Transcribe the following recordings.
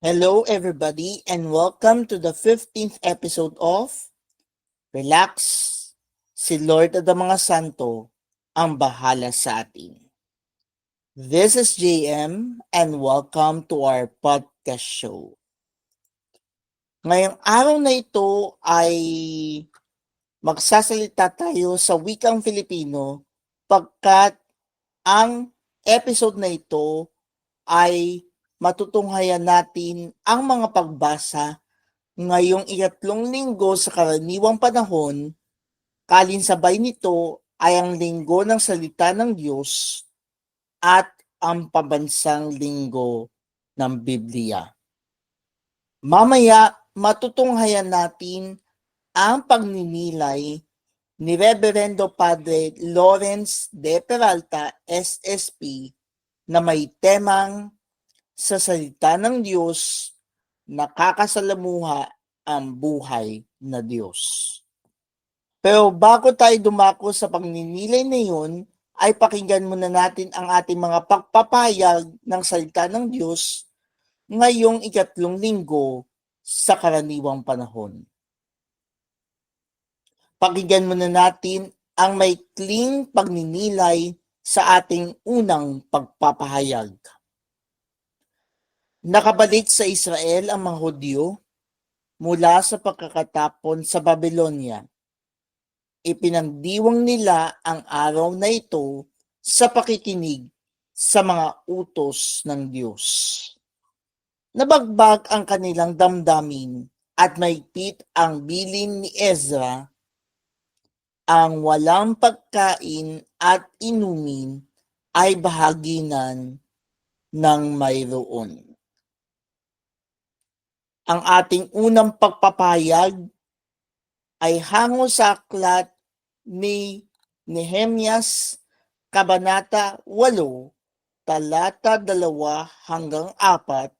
Hello, everybody, and welcome to the 15th episode of Relax, si Lord of the mga Santo ang bahala sa atin. This is JM and welcome to our podcast show. Ngayong araw na ito ay magsasalita tayo sa wikang Filipino pagkat ang episode na ito ay matutunghayan natin ang mga pagbasa ngayong ikatlong linggo sa karaniwang panahon, kalinsabay nito ay ang linggo ng salita ng Diyos at ang pabansang linggo ng Biblia. Mamaya, matutunghayan natin ang pagninilay ni Reverendo Padre Lawrence de Peralta, SSP, na may temang sa salita ng Diyos, nakakasalamuha ang buhay na Diyos. Pero bago tayo dumako sa pagninilay na yun, ay pakinggan muna natin ang ating mga pagpapayag ng salita ng Diyos ngayong ikatlong linggo sa karaniwang panahon. Pakinggan muna natin ang maikling pagninilay sa ating unang pagpapahayag. Nakabalik sa Israel ang mga Hudyo mula sa pagkakatapon sa Babylonia. Ipinagdiwang nila ang araw na ito sa pakikinig sa mga utos ng Diyos. Nabagbag ang kanilang damdamin at maigpit ang bilin ni Ezra ang walang pagkain at inumin ay bahaginan ng mayroon ang ating unang pagpapayag ay hango sa aklat ni Nehemias Kabanata 8, talata 2 hanggang 4.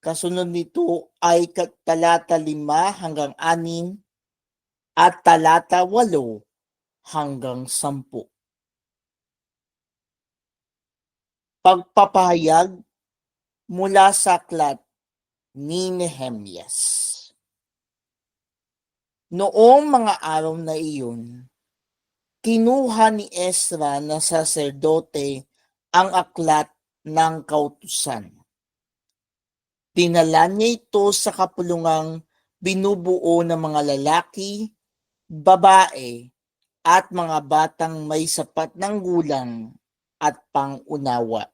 Kasunod nito ay talata 5 hanggang 6 at talata 8 hanggang 10. Pagpapahayag mula sa aklat ni Nehemias. Noong mga araw na iyon, kinuha ni Ezra na saserdote ang aklat ng kautusan. Dinala niya ito sa kapulungang binubuo ng mga lalaki, babae, at mga batang may sapat ng gulang at pangunawa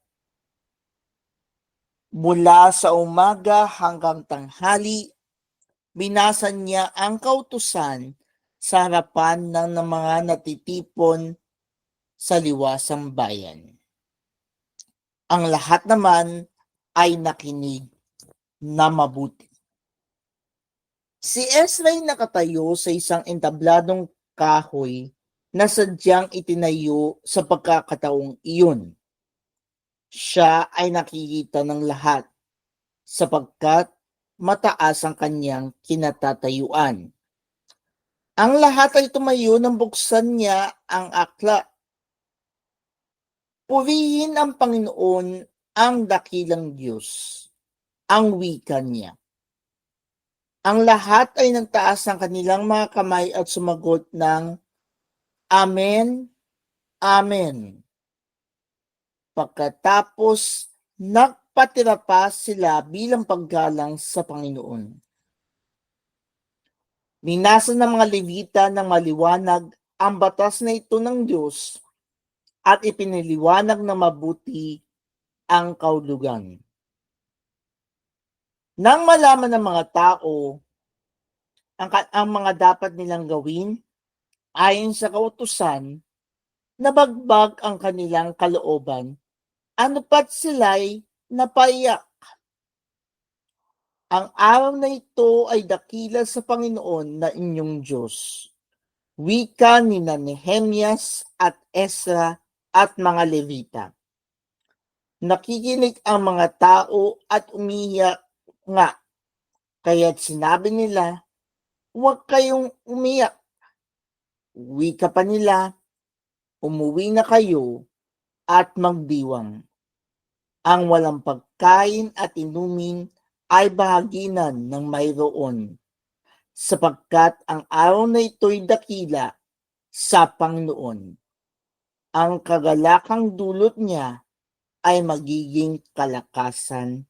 Mula sa umaga hanggang tanghali, binasan niya ang kautusan sa harapan ng, mga natitipon sa liwasang bayan. Ang lahat naman ay nakinig na mabuti. Si Ezra ay nakatayo sa isang entabladong kahoy na sadyang itinayo sa pagkakataong iyon siya ay nakikita ng lahat sapagkat mataas ang kanyang kinatatayuan. Ang lahat ay tumayo nang buksan niya ang akla. Purihin ang Panginoon ang dakilang Diyos, ang wika niya. Ang lahat ay nagtaas ng kanilang mga kamay at sumagot ng Amen, Amen. Pagkatapos nagpatira pa sila bilang paggalang sa Panginoon. Minasa ng mga Levita ng maliwanag ang batas na ito ng Diyos at ipiniliwanag na mabuti ang kaulugan. Nang malaman ng mga tao ang, ang mga dapat nilang gawin ayon sa kautusan, nabagbag ang kanilang kalooban ano pat sila'y napaiyak. Ang araw na ito ay dakila sa Panginoon na inyong Diyos. Wika ni Nehemias at Esra at mga Levita. Nakikinig ang mga tao at umiyak nga. Kaya't sinabi nila, huwag kayong umiyak. Wika pa nila, umuwi na kayo at magdiwang. Ang walang pagkain at inumin ay bahaginan ng mayroon sapagkat ang araw na ito'y dakila sa Panginoon. Ang kagalakang dulot niya ay magiging kalakasan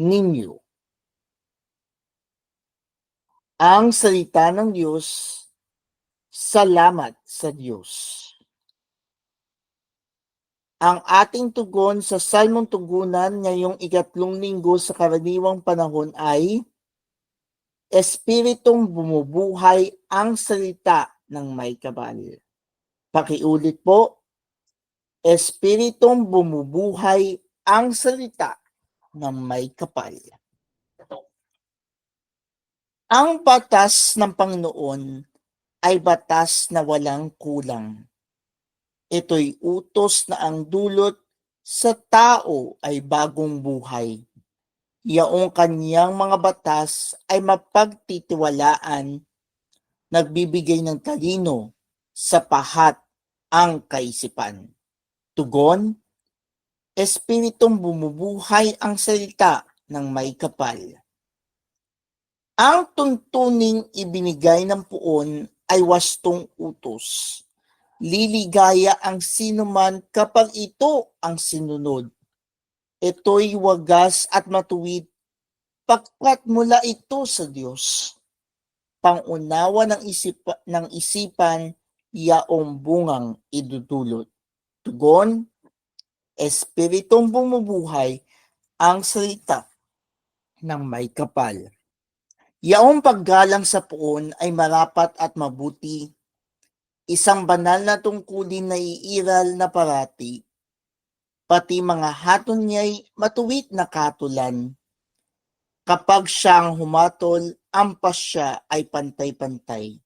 ninyo. Ang salita ng Diyos, salamat sa Diyos. Ang ating tugon sa Salmong Tugunan ngayong ikatlong linggo sa karaniwang panahon ay Espiritong bumubuhay ang salita ng may kabal. Pakiulit po, Espiritong bumubuhay ang salita ng may kapal. Ang batas ng Panginoon ay batas na walang kulang. Ito'y utos na ang dulot sa tao ay bagong buhay. Yaong kanyang mga batas ay mapagtitiwalaan, nagbibigay ng talino sa pahat ang kaisipan. Tugon, Espiritong bumubuhay ang salita ng may kapal. Ang tuntuning ibinigay ng puon ay wastong utos. Liligaya ang sinuman kapag ito ang sinunod. Ito'y wagas at matuwid pagkat mula ito sa Diyos. Pangunawa ng, isip, ng isipan yaong bungang idudulot. Tugon, Espiritong bumubuhay ang salita ng may kapal. Yaong paggalang sa puon ay marapat at mabuti. Isang banal na tungkulin na iiral na parati. Pati mga haton niya'y matuwid na katulan. Kapag siyang humatol, ang pasya ay pantay-pantay.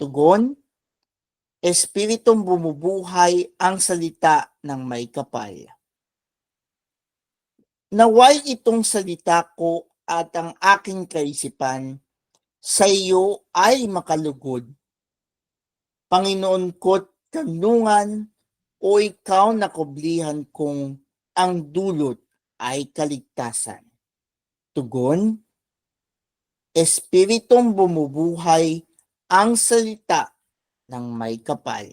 Tugon, Espiritong bumubuhay ang salita ng may kapal. Naway itong salita ko at ang aking kaisipan sa iyo ay makalugod. Panginoon ko't kanungan o ikaw na kublihan kong ang dulot ay kaligtasan. Tugon, Espiritong bumubuhay ang salita ng may kapal.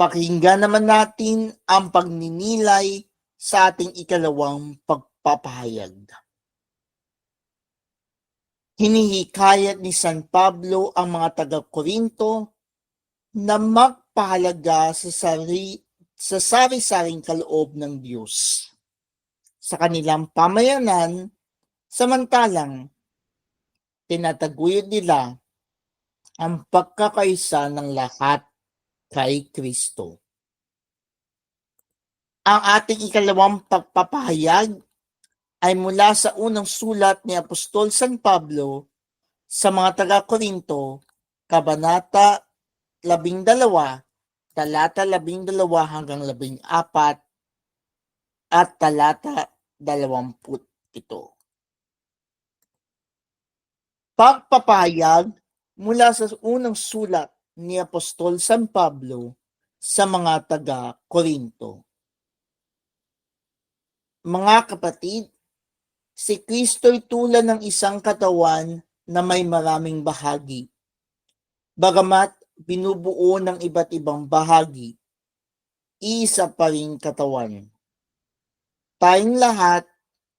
Pakinggan naman natin ang pagninilay sa ating ikalawang pagpapahayag. Hinihikayat ni San Pablo ang mga taga-Korinto na magpahalaga sa sari sa sari-saring kaloob ng Diyos sa kanilang pamayanan samantalang tinataguyod nila ang pagkakaisa ng lahat kay Kristo. Ang ating ikalawang pagpapahayag ay mula sa unang sulat ni Apostol San Pablo sa mga taga-Korinto, Kabanata 12, talata 12 hanggang 14, at talata 27. Pagpapahayag mula sa unang sulat ni Apostol San Pablo sa mga taga-Korinto. Mga kapatid, si Kristo'y tulad ng isang katawan na may maraming bahagi. Bagamat binubuo ng iba't ibang bahagi, isa pa rin katawan. Tayong lahat,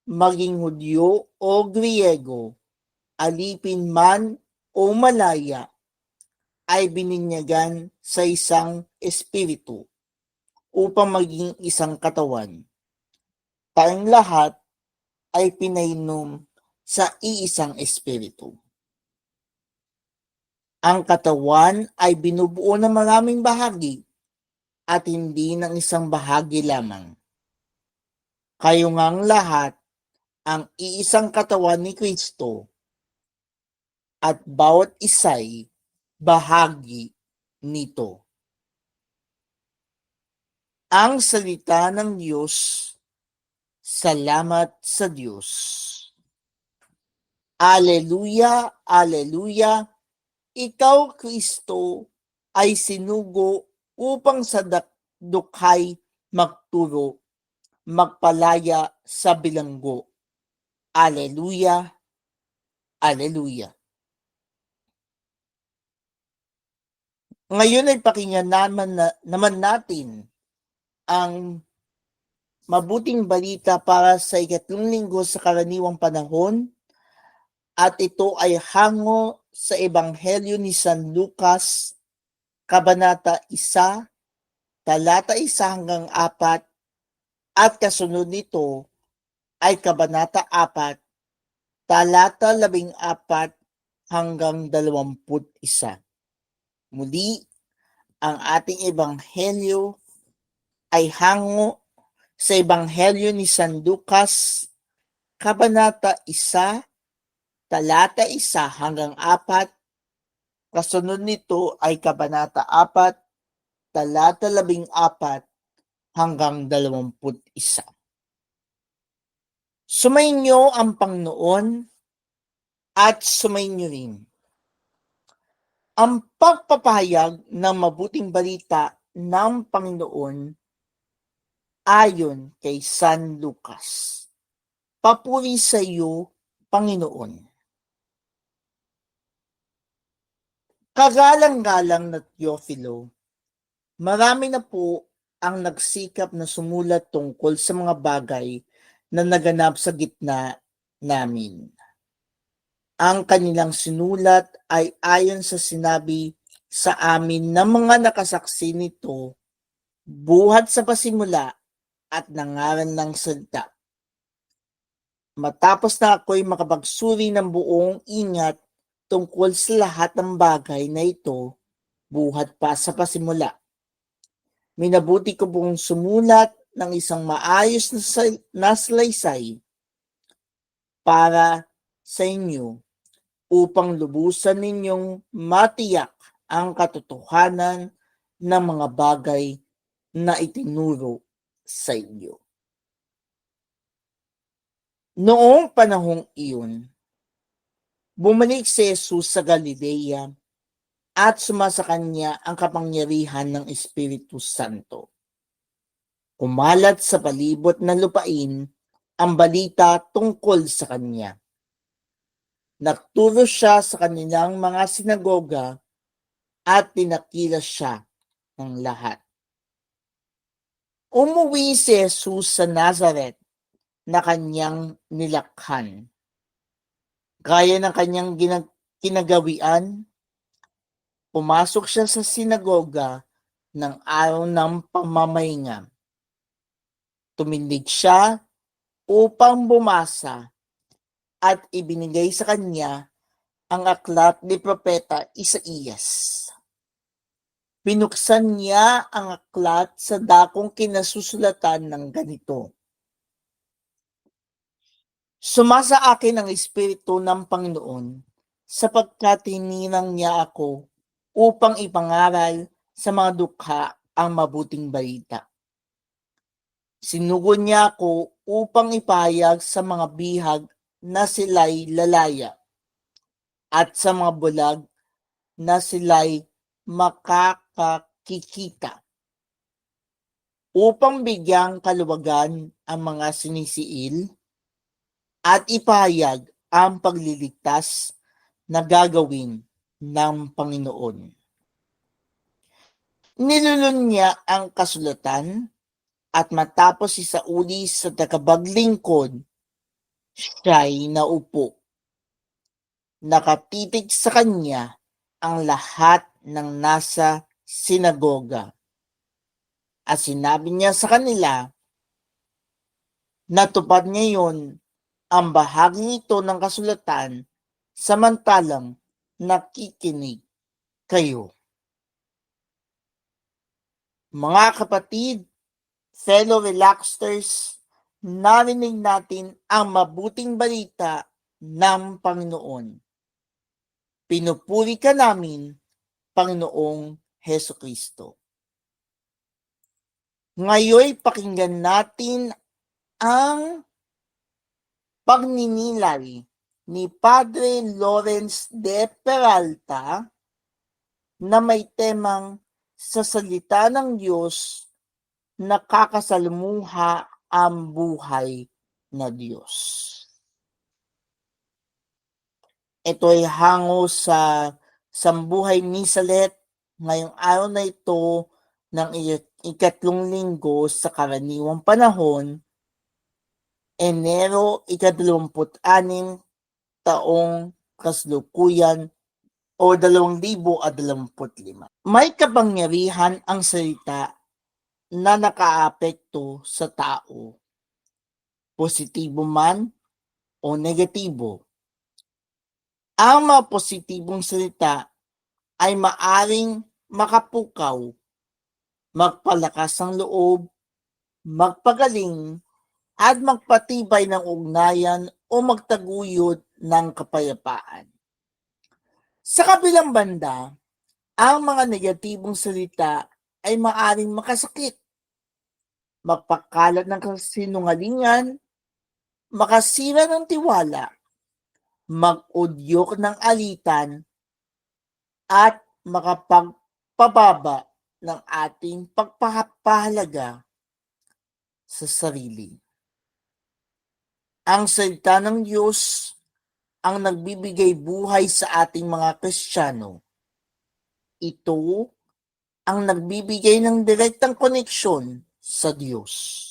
maging Hudyo o Griego, alipin man o malaya ay bininyagan sa isang espiritu upang maging isang katawan. Tayong lahat ay pinainom sa iisang espiritu. Ang katawan ay binubuo ng maraming bahagi at hindi ng isang bahagi lamang. Kayo ngang lahat ang iisang katawan ni Kristo at bawat isa'y bahagi nito. Ang salita ng Diyos, salamat sa Diyos. Aleluya, aleluya, ikaw Kristo ay sinugo upang sa dukhay magturo. magpalaya sa bilanggo. Aleluya, Aleluya. Ngayon ay pakinggan naman, na, naman natin ang mabuting balita para sa ikatlong linggo sa karaniwang panahon at ito ay hango sa Ebanghelyo ni San Lucas, Kabanata 1, talata 1 hanggang 4 at kasunod nito ay Kabanata 4, talata 14 hanggang 21. Muli, ang ating Ebanghelyo ay hango sa Ebanghelyo ni San Lucas, Kabanata 1, talata 1 hanggang 4. Kasunod nito ay Kabanata 4, talata 14 hanggang 21. Sumainyo ang Panginoon at sumainyo rin ang pagpapahayag ng mabuting balita ng Panginoon ayon kay San Lucas. Papuri sa iyo, Panginoon. Kagalang-galang na Teofilo, marami na po ang nagsikap na sumulat tungkol sa mga bagay na naganap sa gitna namin ang kanilang sinulat ay ayon sa sinabi sa amin ng mga nakasaksi nito buhat sa pasimula at nangaran ng salita. Matapos na ako'y makapagsuri ng buong ingat tungkol sa lahat ng bagay na ito buhat pa sa pasimula. Minabuti ko pong sumulat ng isang maayos na, salaysay para sa inyo upang lubusan ninyong matiyak ang katotohanan ng mga bagay na itinuro sa inyo. Noong panahong iyon, bumalik si Jesus sa Galilea at sumasa kanya ang kapangyarihan ng Espiritu Santo. Kumalat sa palibot ng lupain ang balita tungkol sa kanya Nagturo siya sa kanilang mga sinagoga at tinakila siya ng lahat. Umuwi si Jesus sa Nazareth na kanyang nilakhan. Gaya ng kanyang kinagawian, pumasok siya sa sinagoga ng araw ng pamamahinga. Tumindig siya upang bumasa at ibinigay sa kanya ang aklat ni Propeta Isaías. Pinuksan niya ang aklat sa dakong kinasusulatan ng ganito. Sumasa akin ang Espiritu ng Panginoon sapagkat hininang niya ako upang ipangaral sa mga dukha ang mabuting balita. Sinugo niya ako upang ipayag sa mga bihag na sila'y lalaya at sa mga bulag na sila'y makakakikita upang bigyang kaluwagan ang mga sinisiil at ipahayag ang pagliligtas na gagawin ng Panginoon. Nilulun niya ang kasulatan at matapos isauli sa tagabaglingkod siya'y naupo. Nakatitig sa kanya ang lahat ng nasa sinagoga. At sinabi niya sa kanila, natupad ngayon ang bahagi ito ng kasulatan samantalang nakikinig kayo. Mga kapatid, fellow relaxers, narinig natin ang mabuting balita ng Panginoon. Pinupuri ka namin, Panginoong Heso Kristo. Ngayon pakinggan natin ang pagninilay ni Padre Lawrence de Peralta na may temang sa salita ng Diyos nakakasalumuha ang buhay na Diyos. Ito ay hango sa sambuhay ni Salet ngayong araw na ito ng ikatlong linggo sa karaniwang panahon, Enero ikadalawamput anim taong kaslukuyan o 2025. May kapangyarihan ang salita na nakaapekto sa tao, positibo man o negatibo. Ang mga positibong salita ay maaring makapukaw, magpalakas ng loob, magpagaling, at magpatibay ng ugnayan o magtaguyod ng kapayapaan. Sa kabilang banda, ang mga negatibong salita ay maaring makasakit, magpakalat ng kasinungalingan, makasira ng tiwala, mag-udyok ng alitan, at makapagpababa ng ating pagpapahalaga sa sarili. Ang salita ng Diyos ang nagbibigay buhay sa ating mga Kristiyano. Ito ang nagbibigay ng direktang koneksyon sa Diyos.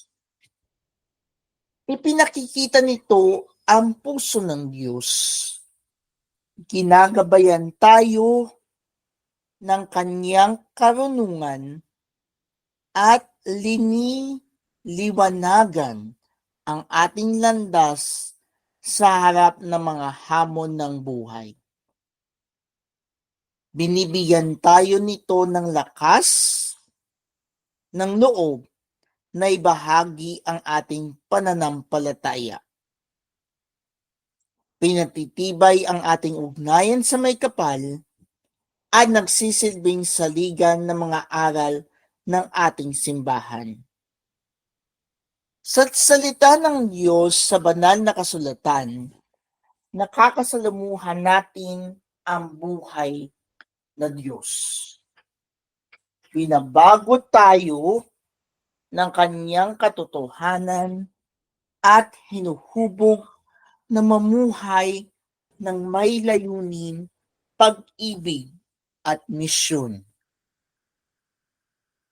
Ipinakikita nito ang puso ng Diyos. Ginagabayan tayo ng kanyang karunungan at liniliwanagan ang ating landas sa harap ng mga hamon ng buhay. Binibigyan tayo nito ng lakas ng loob na ibahagi ang ating pananampalataya. Pinatitibay ang ating ugnayan sa may kapal at nagsisilbing saligan ng mga aral ng ating simbahan. Sa salita ng Diyos sa banal na kasulatan, nakakasalamuhan natin ang buhay na Diyos. Binabago tayo ng kanyang katotohanan at hinuhubog na mamuhay ng may layunin, pag-ibig at misyon.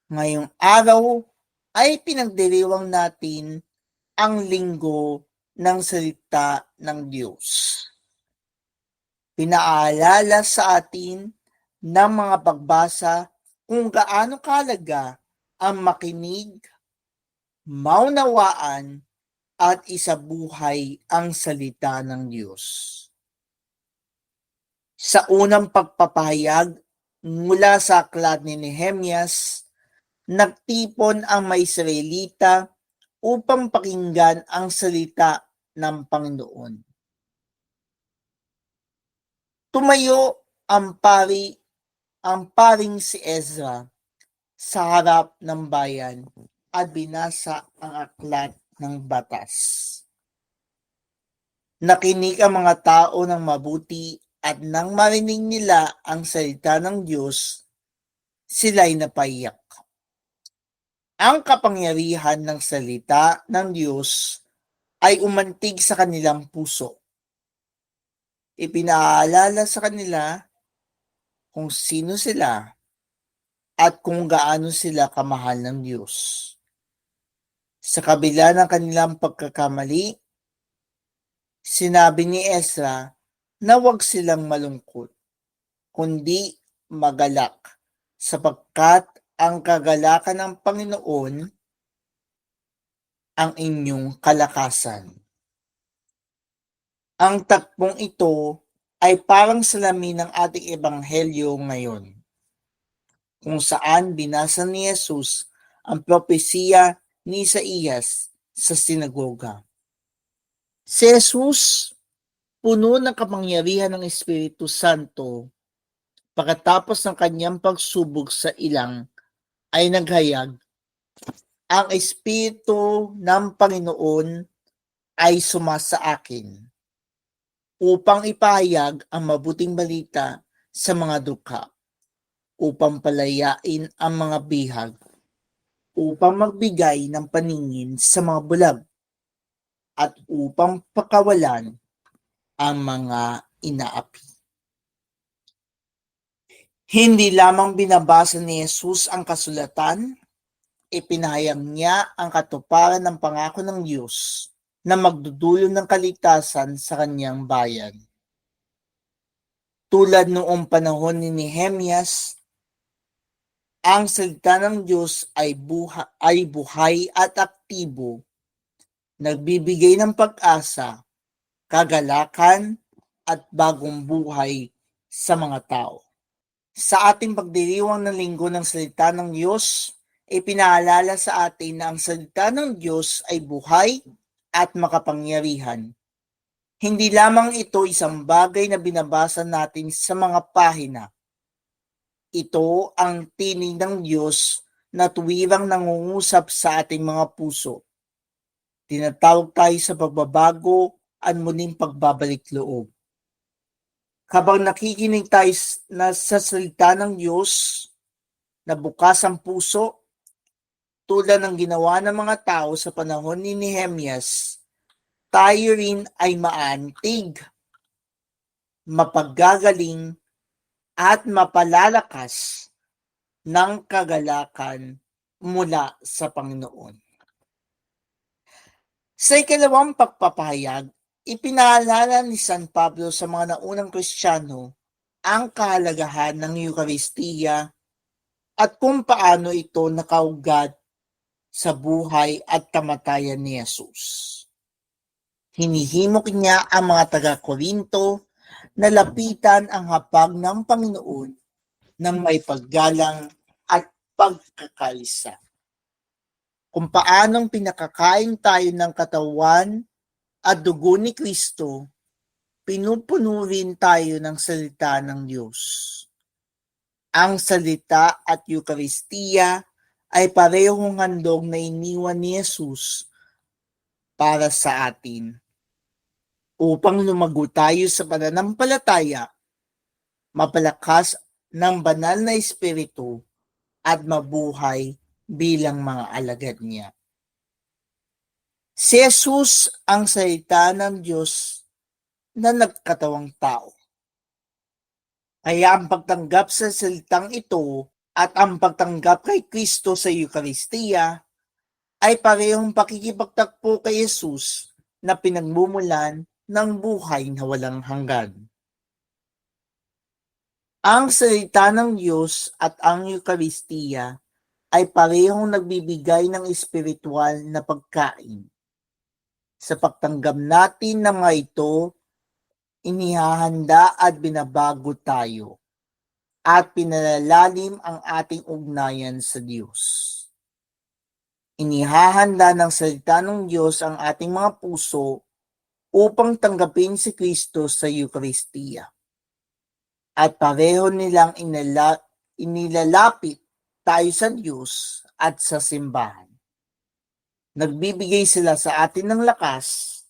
Ngayong araw ay pinagdiriwang natin ang linggo ng salita ng Diyos. Pinaalala sa atin ng mga pagbasa kung gaano kalaga ang makinig, maunawaan, at isabuhay ang salita ng Diyos. Sa unang pagpapahayag mula sa aklat ni Nehemias, nagtipon ang mga Israelita upang pakinggan ang salita ng Panginoon. Tumayo ang pari ang paring si Ezra sa harap ng bayan at binasa ang aklat ng batas. Nakinig ang mga tao ng mabuti at nang marinig nila ang salita ng Diyos, sila'y napaiyak. Ang kapangyarihan ng salita ng Diyos ay umantig sa kanilang puso. Ipinaalala sa kanila kung sino sila at kung gaano sila kamahal ng Diyos. Sa kabila ng kanilang pagkakamali, sinabi ni Ezra na huwag silang malungkot, kundi magalak, sapagkat ang kagalakan ng Panginoon ang inyong kalakasan. Ang takpong ito ay parang salamin ng ating ebanghelyo ngayon, kung saan binasa ni Jesus ang propesiya ni Isaías sa sinagoga. Si Jesus, puno ng kapangyarihan ng Espiritu Santo, pagkatapos ng kanyang pagsubok sa ilang, ay naghayag, ang Espiritu ng Panginoon ay sumasa akin upang ipahayag ang mabuting balita sa mga dukha, upang palayain ang mga bihag, upang magbigay ng paningin sa mga bulag at upang pakawalan ang mga inaapi. Hindi lamang binabasa ni Jesus ang kasulatan, ipinahayag niya ang katuparan ng pangako ng Diyos na magdudulong ng kaligtasan sa kanyang bayan. Tulad noong panahon ni Nehemias, ang salita ng Diyos ay, buha, ay buhay at aktibo, nagbibigay ng pag-asa, kagalakan at bagong buhay sa mga tao. Sa ating pagdiriwang ng linggo ng salita ng Diyos, ipinaalala sa atin na ang salita ng Diyos ay buhay at makapangyarihan. Hindi lamang ito isang bagay na binabasa natin sa mga pahina. Ito ang tinig ng Diyos na tuwirang nangungusap sa ating mga puso. Tinatawag tayo sa pagbabago at muling pagbabalik loob. Habang nakikinig tayo na sa salita ng Diyos, na bukas ang puso, tulad ng ginawa ng mga tao sa panahon ni Nehemias, tayo rin ay maantig, mapaggagaling, at mapalalakas ng kagalakan mula sa Panginoon. Sa ikalawang pagpapahayag, ipinaalala ni San Pablo sa mga naunang Kristiyano ang kahalagahan ng Eukaristiya at kung paano ito nakaugat sa buhay at kamatayan ni Jesus. Hinihimok niya ang mga taga-Korinto na lapitan ang hapag ng Panginoon ng may paggalang at pagkakalisa. Kung paanong pinakakain tayo ng katawan at dugo ni Kristo, pinupuno rin tayo ng salita ng Diyos. Ang salita at Eukaristiya ay parehong handog na iniwan ni Jesus para sa atin. Upang lumago tayo sa pananampalataya, mapalakas ng banal na espiritu at mabuhay bilang mga alagad niya. Si Jesus ang salita ng Diyos na nagkatawang tao. Kaya ang pagtanggap sa salitang ito at ang pagtanggap kay Kristo sa Eukaristiya ay parehong pakikipagtakpo kay Jesus na pinagmumulan ng buhay na walang hanggan. Ang salita ng Diyos at ang Eukaristiya ay parehong nagbibigay ng espiritual na pagkain. Sa pagtanggap natin ng mga ito, inihahanda at binabago tayo at pinalalalim ang ating ugnayan sa Diyos. Inihahanda ng salita ng Diyos ang ating mga puso upang tanggapin si Kristo sa Eukaristiya. At pareho nilang inala, inilalapit tayo sa Diyos at sa simbahan. Nagbibigay sila sa atin ng lakas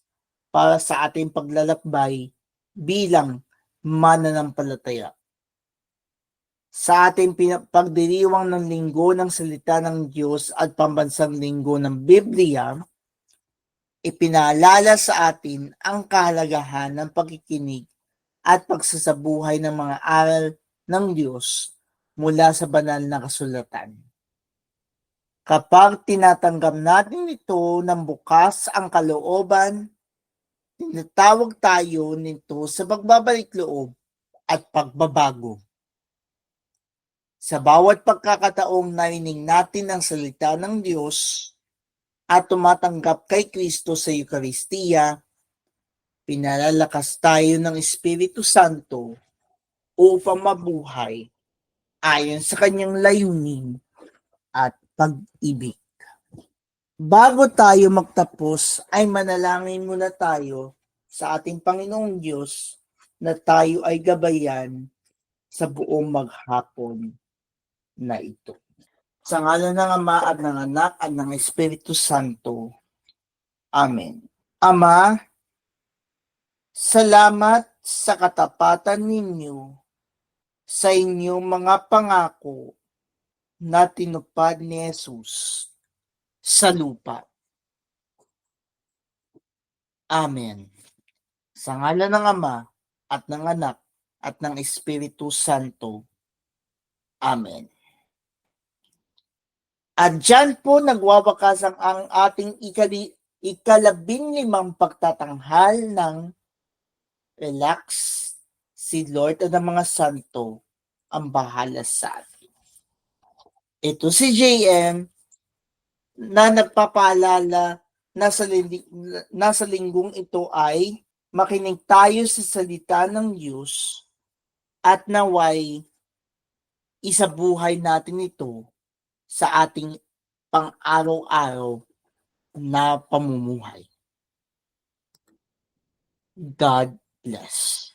para sa ating paglalakbay bilang mananampalataya. Sa ating pagdiriwang ng linggo ng salita ng Diyos at pambansang linggo ng Biblia, ipinaalala sa atin ang kahalagahan ng pagkikinig at pagsasabuhay ng mga aral ng Diyos mula sa banal na kasulatan. Kapag tinatanggap natin ito ng bukas ang kalooban, tinatawag tayo nito sa pagbabalik loob at pagbabago. Sa bawat pagkakataong narinig natin ang salita ng Diyos at tumatanggap kay Kristo sa Eukaristiya, pinalalakas tayo ng Espiritu Santo upang mabuhay ayon sa kanyang layunin at pag-ibig. Bago tayo magtapos ay manalangin muna tayo sa ating Panginoong Diyos na tayo ay gabayan sa buong maghapon na ito. Sa ngalan ng Ama at ng Anak at ng Espiritu Santo. Amen. Ama, salamat sa katapatan ninyo sa inyong mga pangako na tinupad ni Jesus. sa lupa. Amen. Sa ngalan ng Ama at ng Anak at ng Espiritu Santo. Amen. At dyan po nagwawakas ang, ang ating ikali, ikalabing limang pagtatanghal ng relax si Lord at ng mga santo ang bahala sa atin. Ito si JM na nagpapaalala na sa, lili- na sa linggong ito ay makinig tayo sa salita ng Diyos at naway isabuhay natin ito sa ating pang-araw-araw na pamumuhay. God bless.